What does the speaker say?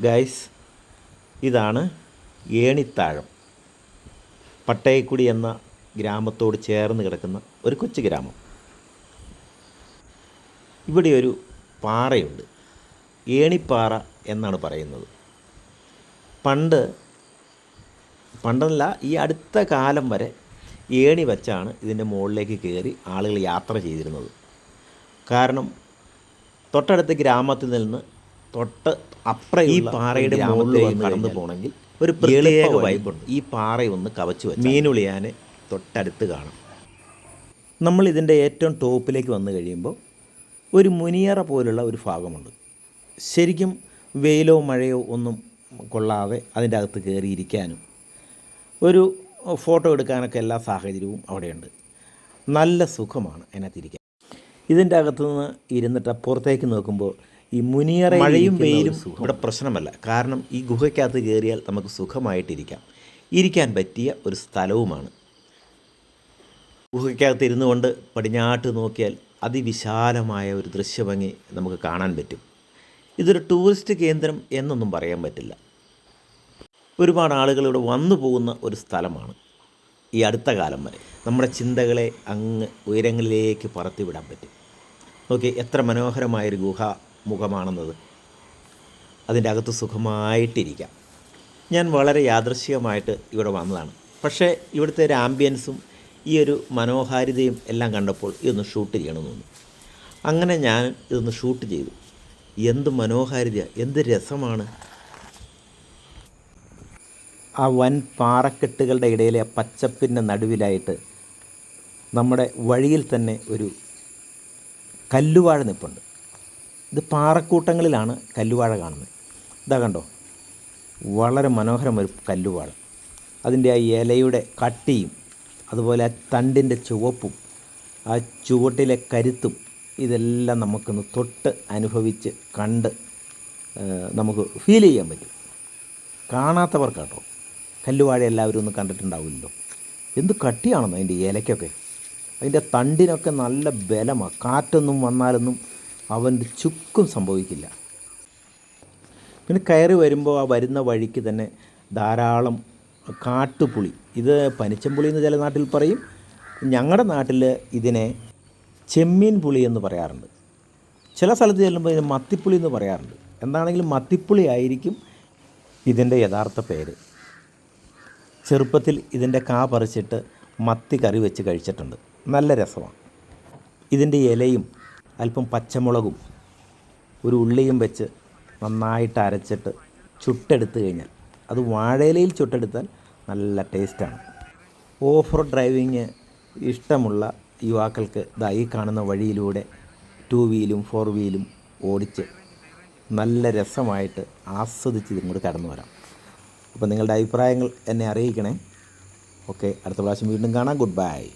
Guys ഇതാണ് ഏണിത്താഴം. പട്ടയക്കുടി എന്ന ഗ്രാമത്തോട് ചേർന്ന് കിടക്കുന്ന ഒരു കൊച്ചു ഗ്രാമം. ഇവിടെ ഒരു പാറയുണ്ട്. ഏണിപ്പാറ എന്നാണ് പറയുന്നത്. പണ്ട് പണ്ടല്ല ഈ അടുത്ത കാലം വരെ ഏണി വച്ചാണ് ഇതിന്റെ മുകളിലേക്ക് കയറി ആളുകൾ യാത്ര ചെയ്തിരുന്നത്. കാരണം തൊട്ടടുത്ത ഗ്രാമത്തിൽ നിന്ന് തൊട്ട് അപ്പുറം ഈ പാറയുടെ മുകളിൽ കടന്നു പോകണമെങ്കിൽ ഒരു പ്രത്യേക വൈബുണ്ട് ഈ പാറയൊന്ന് കവച്ചു വെച്ച് മീനുളിയാൻ തൊട്ടടുത്ത് കാണാം. നമ്മൾ ഇതിന്റെ ഏറ്റവും ടോപ്പിലേക്ക് വന്നു കഴിയുമ്പോൾ ഒരു മുനിയറ പോലുള്ള ഒരു ഭാഗമുണ്ട്. ശരിക്കും വെയിലോ മഴയോ ഒന്നും കൊള്ളാതെ അതിന്റെ അകത്ത് കയറിയിരിക്കാനും ഒരു ഫോട്ടോ എടുക്കാനൊക്കെ എല്ലാ സാഹചര്യവും അവിടെയുണ്ട്. നല്ല സുഖമാണ് അതിനകത്തിരിക്കാൻ. ഇതിന്റെ അകത്തുനിന്ന് ഇരുന്നിട്ട് പുറത്തേക്ക് നോക്കുമ്പോൾ ഈ മുനിയറ മഴയും വെയിലും ഇവിടെ പ്രശ്നമല്ല. കാരണം ഈ ഗുഹയ്ക്കകത്ത് കയറിയാൽ നമുക്ക് സുഖമായിട്ടിരിക്കാം. ഇരിക്കാൻ പറ്റിയ ഒരു സ്ഥലവുമാണ്. ഗുഹയ്ക്കകത്ത് ഇരുന്നു കൊണ്ട് പടിഞ്ഞാട്ട് നോക്കിയാൽ അതിവിശാലമായ ഒരു ദൃശ്യഭംഗി നമുക്ക് കാണാൻ പറ്റും. ഇതൊരു ടൂറിസ്റ്റ് കേന്ദ്രം എന്നൊന്നും പറയാൻ പറ്റില്ല. ഒരുപാട് ആളുകൾ ഇവിടെ വന്നു പോകുന്ന ഒരു സ്ഥലമാണ്. ഈ അടുത്ത കാലം വരെ നമ്മുടെ ചിന്തകളെ അങ്ങ് ഉയരങ്ങളിലേക്ക് പറത്തിവിടാൻ പറ്റും. നോക്കി എത്ര മനോഹരമായൊരു ഗുഹ. മുഖമാണെന്നത്. അതിന്റെ അകത്ത് സുഖമായിട്ടിരിക്കാം. ഞാൻ വളരെ യാദൃശ്ചികമായിട്ട് ഇവിടെ വന്നതാണ്. പക്ഷേ ഇവിടുത്തെ ഒരു ആംബിയൻസും ഈ ഒരു മനോഹാരിതയും എല്ലാം കണ്ടപ്പോൾ ഇതൊന്ന് ഷൂട്ട് ചെയ്യണമെന്ന് തോന്നി. അങ്ങനെ ഞാൻ ഇതൊന്ന് ഷൂട്ട് ചെയ്തു. എന്ത് മനോഹാരിത എന്ത് രസമാണ്. ആ വൻ പാറക്കെട്ടുകളുടെ ഇടയിലെ ആ പച്ചപ്പിന്റെ നടുവിലായിട്ട് നമ്മുടെ വഴിയിൽ തന്നെ ഒരു കല്ലുവാഴ നിൽപ്പുണ്ട് ഇത് പാറക്കൂട്ടങ്ങളിലാണ് കല്ലുവാഴ കാണുന്നത്. ഇതാ കണ്ടോ? വളരെ മനോഹരം ഒരു കല്ലുവാഴ. അതിന്റെ ആ ഇലയുടെ കട്ടിയും അതുപോലെ ആ തണ്ടിന്റെ ചുവപ്പും ആ ചുവട്ടിലെ കരുത്തും ഇതെല്ലാം നമുക്കൊന്ന് തൊട്ട് അനുഭവിച്ച് കണ്ട് നമുക്ക് ഫീൽ ചെയ്യാൻ പറ്റും. കാണാത്തവർക്കാട്ടോ കല്ലുവാഴ എല്ലാവരും ഒന്ന് കണ്ടിട്ടുണ്ടാവില്ലല്ലോ. എന്ത് കട്ടിയാണെന്നോ അതിന്റെ ഇലയ്ക്കൊക്കെ. അതിന്റെ തണ്ടിനൊക്കെ നല്ല ബലമാണ് കാറ്റൊന്നും വന്നാലൊന്നും അവന്റെ ചുക്കും സംഭവിക്കില്ല. പിന്നെ കയറി വരുമ്പോൾ ആ വരുന്ന വഴിക്ക് തന്നെ ധാരാളം കാട്ടുപുളി. ഇത് പനിച്ചമ്പുളി എന്ന് ചില നാട്ടിൽ പറയും. ഞങ്ങളുടെ നാട്ടിൽ ഇതിനെ ചെമ്മീൻ പുളി എന്ന് പറയാറുണ്ട്. ചില സ്ഥലത്ത് ചെല്ലുമ്പോൾ ഇതിന് മത്തിപ്പുളി എന്ന് പറയാറുണ്ട്. എന്താണെങ്കിലും മത്തിപ്പുളി ആയിരിക്കും ഇതിന്റെ യഥാർത്ഥ പേര്. ചെറുപ്പത്തിൽ ഇതിന്റെ കാ പറിച്ചിട്ട് മത്തി കറി വെച്ച് കഴിച്ചിട്ടുണ്ട്. നല്ല രസമാണ്. ഇതിന്റെ ഇലയും അല്പം പച്ചമുളകും ഒരു ഉള്ളിയും വെച്ച് നന്നായിട്ട് അരച്ചിട്ട് ചുട്ടെടുത്ത് കഴിഞ്ഞാൽ അത് വാഴയിലയിൽ ചുട്ടെടുത്താൽ നല്ല ടേസ്റ്റാണ്. ഓഫ് റോഡ് ഡ്രൈവിങ് ഇഷ്ടമുള്ള യുവാക്കൾക്ക് ദാ ഈ കാണുന്ന വഴിയിലൂടെ ടു വീലും ഫോർ വീലും ഓടിച്ച് നല്ല രസമായിട്ട് ആസ്വദിച്ച് ഇങ്ങോട്ട് കടന്നു വരാം. അപ്പോൾ നിങ്ങളുടെ അഭിപ്രായങ്ങൾ എന്നെ അറിയിക്കണേ. ഓക്കെ അടുത്ത പ്രാവശ്യം വീണ്ടും കാണാം. Good bye.